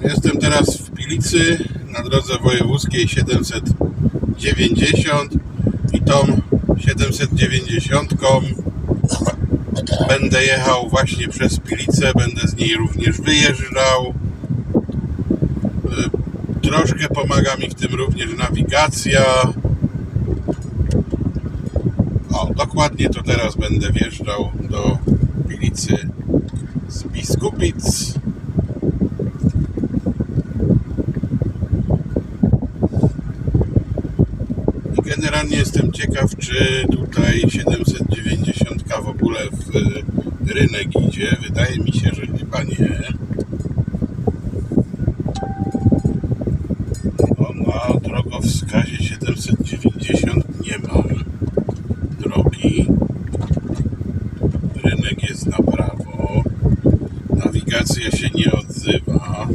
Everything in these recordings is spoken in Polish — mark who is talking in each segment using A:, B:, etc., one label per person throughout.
A: Jestem teraz w Pilicy na drodze wojewódzkiej 790 i tą 790 będę jechał właśnie przez Pilicę, będę z niej również wyjeżdżał. Y, Troszkę pomaga mi w tym również nawigacja. O, dokładnie to teraz będę wjeżdżał do Pilicy z Biskupic. I generalnie jestem ciekaw, czy tutaj 790 w ogóle w y, rynek idzie. Wydaje mi się, że chyba nie. No, na drogowskazie 790 nie ma drogi. Rynek jest na prawo. Nawigacja się nie odzywa.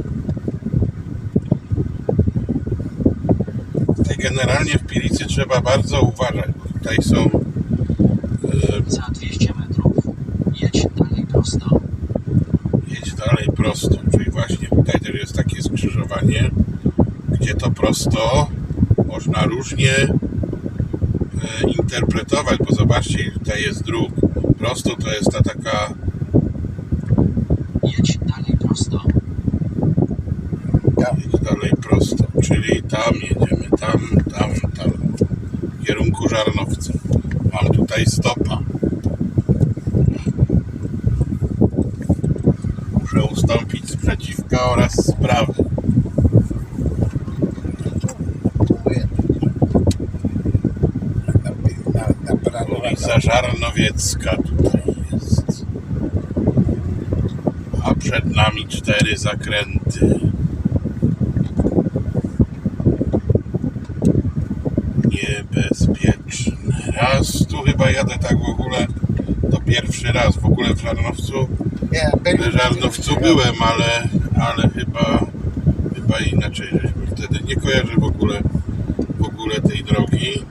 A: Tutaj generalnie w Pilicy trzeba bardzo uważać, bo tutaj są e,
B: Za 200 metrów jedź dalej prosto.
A: jedź dalej prosto, czyli właśnie tutaj też jest takie skrzyżowanie, gdzie to prosto można różnie e, interpretować, bo zobaczcie, tutaj jest dróg. Prosto to jest ta taka
B: Jedź dalej prosto.
A: jedź dalej prosto, czyli tam jedziemy, tam, tam, tam, w kierunku Żarnowca. Mam tutaj stopa. Muszę ustąpić z przeciwka oraz z prawy. Ulica Żarnowiecka tutaj jest. A przed nami cztery zakręty. Niebezpieczne. Raz tu chyba jadę tak w ogóle, to pierwszy raz w ogóle w Żarnowcu.
C: Nie,
A: W Żarnowcu byłem, ale, ale chyba, chyba inaczej żeśmy wtedy nie kojarzę w ogóle, w ogóle tej drogi.